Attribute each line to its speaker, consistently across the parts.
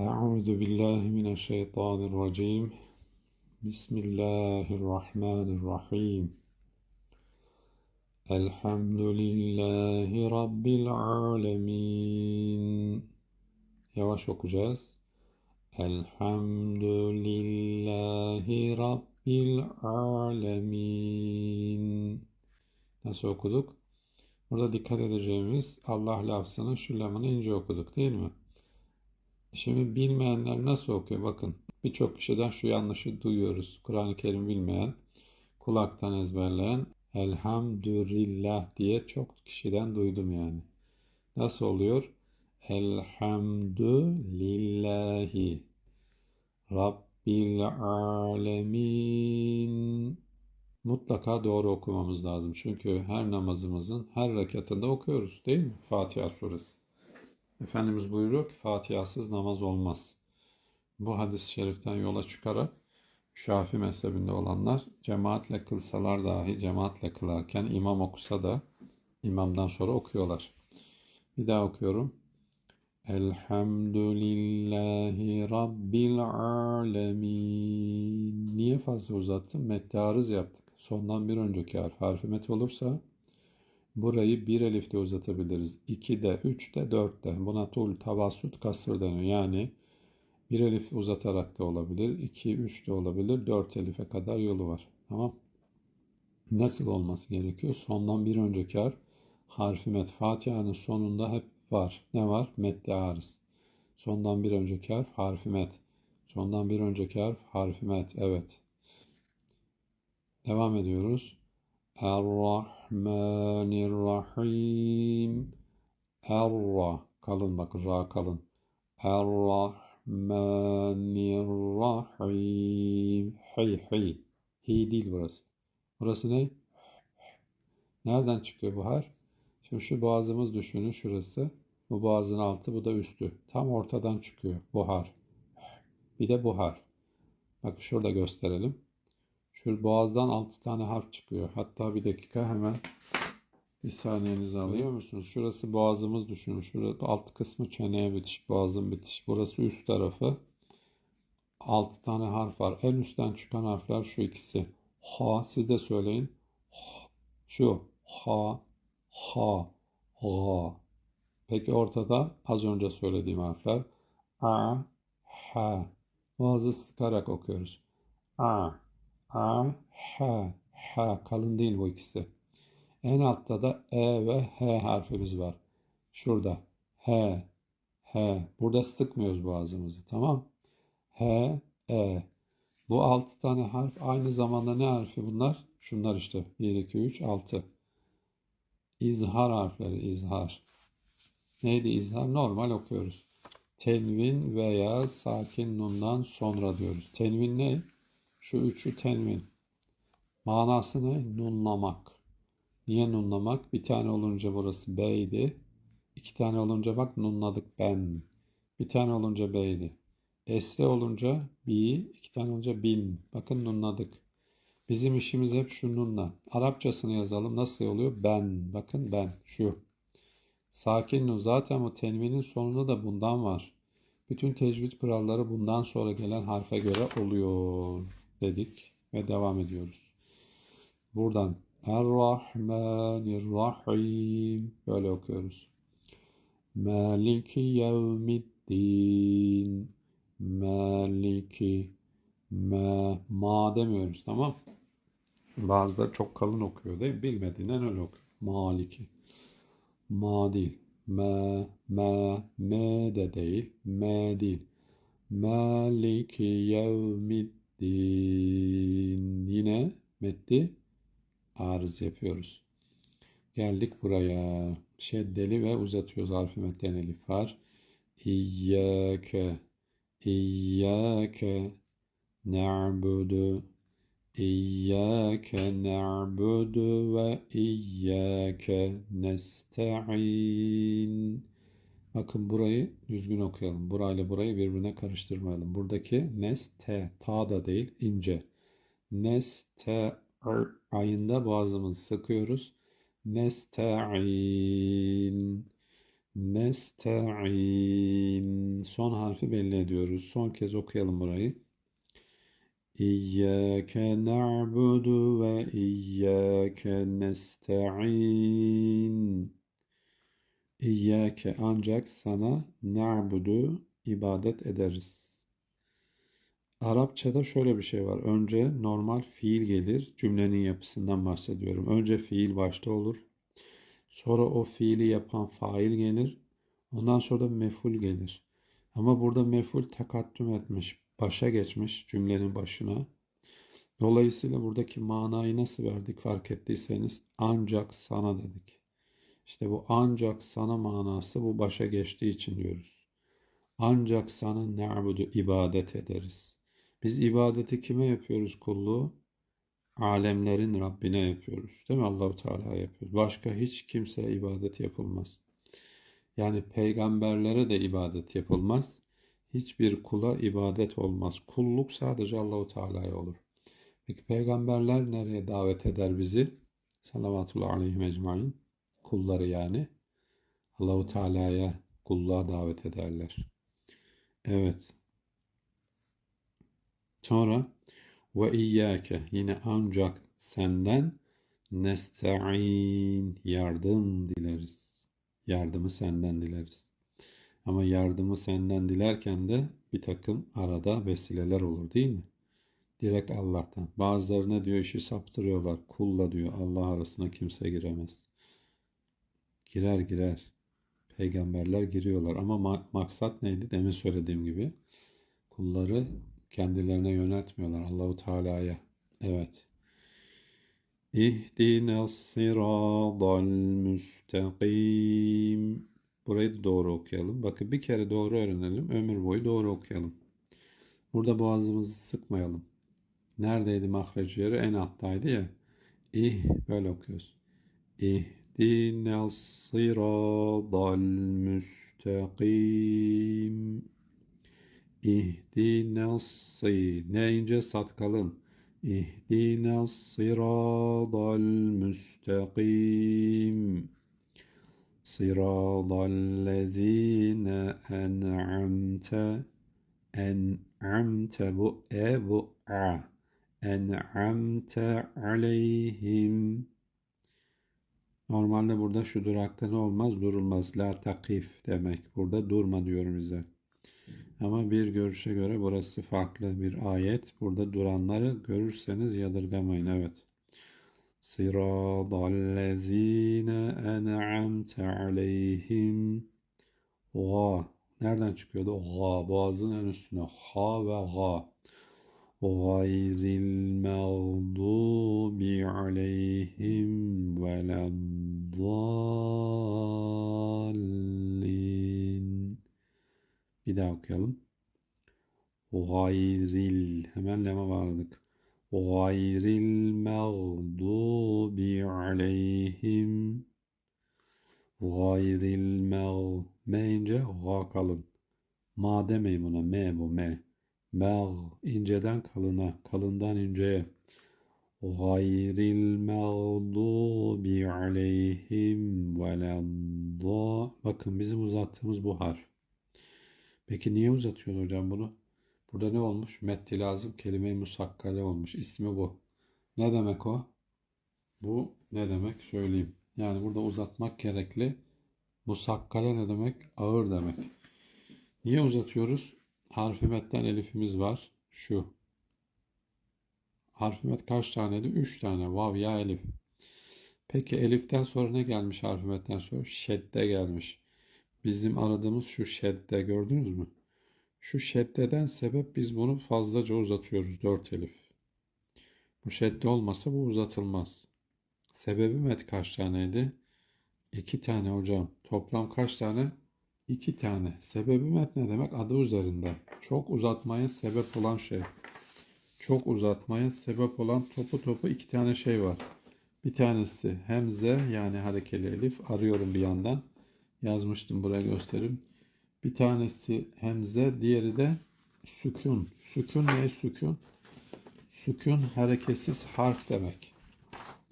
Speaker 1: Euzu billahi mineşşeytanirracim. Bismillahirrahmanirrahim. Elhamdülillahi rabbil alamin. Yavaş okuyacağız. Elhamdülillahi rabbil alamin. Nasıl okuduk? Burada dikkat edeceğimiz Allah lafzının şu lamını ince okuduk değil mi? Şimdi bilmeyenler nasıl okuyor? Bakın birçok kişiden şu yanlışı duyuyoruz. Kur'an-ı Kerim bilmeyen, kulaktan ezberleyen elhamdülillah diye çok kişiden duydum yani. Nasıl oluyor? Elhamdülillahi Rabbil alemin. Mutlaka doğru okumamız lazım. Çünkü her namazımızın her rekatında okuyoruz değil mi? Fatiha suresi. Efendimiz buyuruyor ki Fatiha'sız namaz olmaz. Bu hadis-i şeriften yola çıkarak Şafi mezhebinde olanlar cemaatle kılsalar dahi cemaatle kılarken imam okusa da imamdan sonra okuyorlar. Bir daha okuyorum. Elhamdülillahi Rabbil alemin. Niye fazla uzattım? Mettarız yaptık. Sondan bir önceki harf harfi met olursa burayı bir elifte uzatabiliriz. 2'de, 3'te, 4'te. Buna tul, tavassut, kasır deniyor. Yani bir elif uzatarak da olabilir. 2, 3 de olabilir. 4 elife kadar yolu var. Tamam. Nasıl olması gerekiyor? Sondan bir önceki harf harfi met. Fatiha'nın sonunda hep var. Ne var? Medde arız. Sondan bir önceki harf harfi met. Sondan bir önceki harf harfi met. Evet. Devam ediyoruz. Er-Rahmanir-Rahim. Er-Ra. Kalın bak. Ra kalın. Er-Rahmanir-Rahim. Hey hey. Hi değil burası. Burası ne? Nereden çıkıyor bu harf? Şimdi şu boğazımız düşünün şurası. Bu boğazın altı, bu da üstü. Tam ortadan çıkıyor buhar. Bir de buhar. Bak şurada gösterelim. Şu boğazdan altı tane harf çıkıyor. Hatta bir dakika hemen bir saniyenizi alıyor musunuz? Şurası boğazımız düşünün. Şurada alt kısmı çeneye bitiş, boğazın bitiş. Burası üst tarafı. Altı tane harf var. En üstten çıkan harfler şu ikisi. Ha, siz de söyleyin. Şu. Ha, ha, ga. Peki ortada az önce söylediğim harfler a, ha. Boğazı sıkarak okuyoruz. A, a, ha, ha. Kalın değil bu ikisi. En altta da e ve h harfimiz var. Şurada. H, h. Burada sıkmıyoruz boğazımızı. Tamam. H, e. Bu altı tane harf aynı zamanda ne harfi bunlar? Şunlar işte. 1, 2, 3, 6. İzhar harfleri. izhar. Neydi izhar? Normal okuyoruz. Tenvin veya sakin nundan sonra diyoruz. Tenvin ne? Şu üçü tenvin. Manası ne? Nunlamak. Niye nunlamak? Bir tane olunca burası beydi. İki tane olunca bak nunladık ben. Bir tane olunca beydi. Esre olunca bi, iki tane olunca bin. Bakın nunladık. Bizim işimiz hep şu nunla. Arapçasını yazalım. Nasıl oluyor? Ben. Bakın ben. Şu. Sakin nun. Zaten bu tenvinin sonunda da bundan var. Bütün tecvid kuralları bundan sonra gelen harfe göre oluyor dedik ve devam ediyoruz. Buradan Er-Rahmanir-Rahim böyle okuyoruz. Maliki yevmiddin Maliki ma, ma demiyoruz tamam Bazıları çok kalın okuyor değil mi? Bilmediğinden öyle okuyor. Maliki. Ma değil. Me, me, me de değil. Me değil. Maliki yevmiddin. Yine metti arız yapıyoruz. Geldik buraya. Şeddeli ve uzatıyoruz. Harfi metten elif var. İyyâke. İyyâke. Na'budu. İyyâke na'budu ve iyyâke nesta'in. Bakın burayı düzgün okuyalım. Burayla burayı birbirine karıştırmayalım. Buradaki neste, ta da değil, ince. Neste ayında boğazımızı sıkıyoruz. Nesta'in. Nesta'in. Son harfi belli ediyoruz. Son kez okuyalım burayı. İyyâke na'budu ve iyyâke nesta'in. İyyâke ancak sana na'budu ibadet ederiz. Arapçada şöyle bir şey var. Önce normal fiil gelir. Cümlenin yapısından bahsediyorum. Önce fiil başta olur. Sonra o fiili yapan fail gelir. Ondan sonra da meful gelir. Ama burada meful takattüm etmiş. Başa geçmiş cümlenin başına. Dolayısıyla buradaki manayı nasıl verdik fark ettiyseniz ancak sana dedik. İşte bu ancak sana manası bu başa geçtiği için diyoruz. Ancak sana na'budu ibadet ederiz. Biz ibadeti kime yapıyoruz kulluğu? Alemlerin Rabbine yapıyoruz. Değil mi? Allahu Teala yapıyoruz. Başka hiç kimseye ibadet yapılmaz. Yani peygamberlere de ibadet yapılmaz. Hiçbir kula ibadet olmaz. Kulluk sadece Allahu Teala'ya olur. Peki peygamberler nereye davet eder bizi? Salavatullah aleyhi ecmain. Kulları yani. Allahu Teala'ya kulluğa davet ederler. Evet. Sonra ve iyyake yine ancak senden nesta'in yardım dileriz. Yardımı senden dileriz. Ama yardımı senden dilerken de bir takım arada vesileler olur değil mi? Direkt Allah'tan. Bazıları ne diyor işi saptırıyorlar. Kulla diyor Allah arasına kimse giremez. Girer girer. Peygamberler giriyorlar ama ma- maksat neydi? Demin söylediğim gibi kulları kendilerine yöneltmiyorlar Allahu Teala'ya. Evet. İhdinas sıradal müstakim. Burayı da doğru okuyalım. Bakın bir kere doğru öğrenelim. Ömür boyu doğru okuyalım. Burada boğazımızı sıkmayalım. Neredeydi mahrec yeri? En alttaydı ya. İh böyle okuyoruz. İhdinas İhdinas sı ne ince sat kalın. İhdinas sıradal müstakim. Sıradallezine en'amte en'amte bu e bu a en'amte aleyhim Normalde burada şu durakta ne olmaz? Durulmaz. La takif demek. Burada durma diyor bize. Ama bir görüşe göre burası farklı bir ayet. Burada duranları görürseniz yadırgamayın. Evet. Sıradallezine en'amte aleyhim Ga. Nereden çıkıyordu? Ga. Boğazın en üstüne. Ha ve ga. Gayril mağdubi aleyhim veleddallin. Bir daha okuyalım. Gayril. Hemen lema vardık. Gayril mağdubi aleyhim. Gayril mağ. Meyince ga kalın. Ma demeyin buna. Me bu me. Mağ. inceden kalına. Kalından inceye. Gayril mağdubi aleyhim veledda. Bakın bizim uzattığımız bu harf. Peki niye uzatıyorsun hocam bunu? Burada ne olmuş? Metti lazım kelime-i musakkale olmuş. İsmi bu. Ne demek o? Bu ne demek? Söyleyeyim. Yani burada uzatmak gerekli. Musakkale ne demek? Ağır demek. Niye uzatıyoruz? Harfi metten elifimiz var. Şu. Harfi met kaç taneydi? Üç tane. Vav ya elif. Peki eliften sonra ne gelmiş harfi metten sonra? Şedde gelmiş. Bizim aradığımız şu şedde gördünüz mü? Şu şeddeden sebep biz bunu fazlaca uzatıyoruz. Dört elif. Bu şedde olmasa bu uzatılmaz. Sebebi met kaç taneydi? İki tane hocam. Toplam kaç tane? İki tane. Sebebi met ne demek? Adı üzerinde. Çok uzatmaya sebep olan şey. Çok uzatmaya sebep olan topu topu iki tane şey var. Bir tanesi hemze yani harekeli elif. Arıyorum bir yandan. Yazmıştım buraya göstereyim. Bir tanesi hemze, diğeri de sükun. Sükun ne sükun? Sükun hareketsiz harf demek.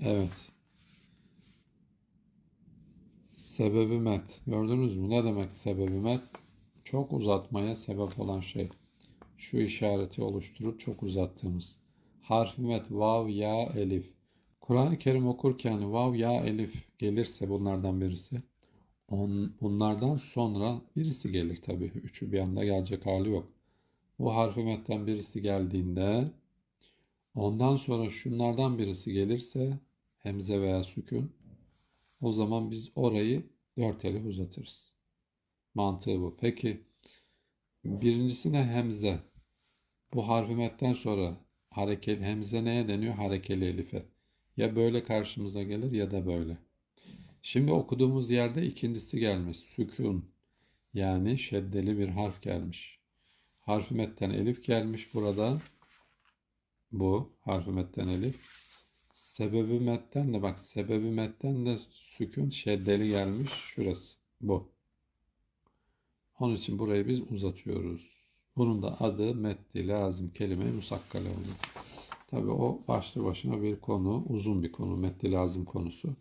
Speaker 1: Evet. Sebebi met. Gördünüz mü? Ne demek sebebi met? Çok uzatmaya sebep olan şey. Şu işareti oluşturup çok uzattığımız. Harfi met vav, ya, elif. Kur'an-ı Kerim okurken vav, ya, elif gelirse bunlardan birisi. On, bunlardan sonra birisi gelir tabii. Üçü bir anda gelecek hali yok. Bu harfi metten birisi geldiğinde ondan sonra şunlardan birisi gelirse hemze veya sükun o zaman biz orayı dört elif uzatırız. Mantığı bu. Peki birincisine hemze. Bu harfi metten sonra harekeli hemze neye deniyor? Harekeli elife. Ya böyle karşımıza gelir ya da böyle. Şimdi okuduğumuz yerde ikincisi gelmiş. Sükun. Yani şeddeli bir harf gelmiş. Harfi metten elif gelmiş burada. Bu harfi metten elif. Sebebi metten de bak sebebi metten de sükun şeddeli gelmiş. Şurası. Bu. Onun için burayı biz uzatıyoruz. Bunun da adı meddi lazım kelime musakkale oluyor. Tabii o başlı başına bir konu, uzun bir konu, meddi lazım konusu.